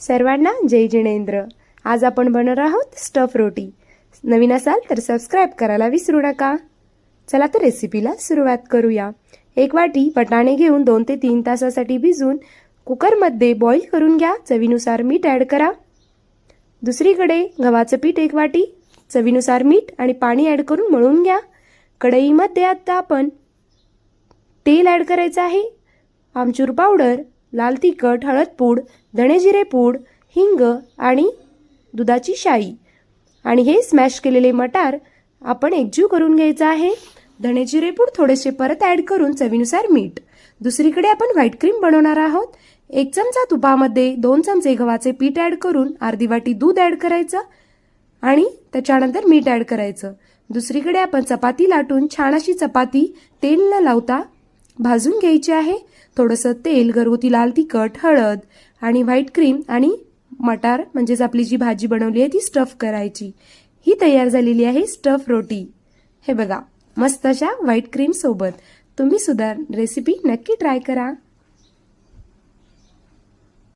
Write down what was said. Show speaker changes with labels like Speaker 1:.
Speaker 1: सर्वांना जय जिनेंद्र आज आपण बनवणार आहोत स्टफ रोटी. नवीन असाल तर सबस्क्राईब करायला विसरू नका. चला तर रेसिपीला सुरुवात करूया. एक वाटी वटाणे घेऊन दोन ते तीन तासासाठी भिजून कुकरमध्ये बॉईल करून घ्या. चवीनुसार मीठ ॲड करा. दुसरीकडे गव्हाचं पीठ एक वाटी चवीनुसार मीठ आणि पाणी ॲड करून मळून घ्या. कढईमध्ये आता आपण तेल ॲड करायचं आहे. आमचूर पावडर लाल तिखट हळद पूड धणेजिरे पूड हिंग आणि दुधाची शाई. आणि हे स्मॅश केलेले मटार आपण एकजीव करून घ्यायचं आहे. धणेजिरे पूड थोडेसे परत ॲड करून चवीनुसार मीठ. दुसरीकडे आपण व्हाईट क्रीम बनवणार आहोत. एक चमचा तुपामध्ये दोन चमचे गव्हाचे पीठ ॲड करून अर्धी वाटी दूध ॲड करायचं आणि त्याच्यानंतर मीठ ॲड करायचं. दुसरीकडे आपण चपाती लाटून छान अशी चपाती तेल न लावता भाजून घ्यायची आहे. थोडंसं तेल घरगुती लाल तिखट हळद आणि व्हाईट क्रीम आणि मटार म्हणजेच आपली जी भाजी बनवली आहे ती स्टफ करायची. ही तयार झालेली आहे स्टफ रोटी. हे बघा मस्त अशा व्हाईट क्रीमसोबत तुम्ही सुद्धा रेसिपी नक्की ट्राय करा.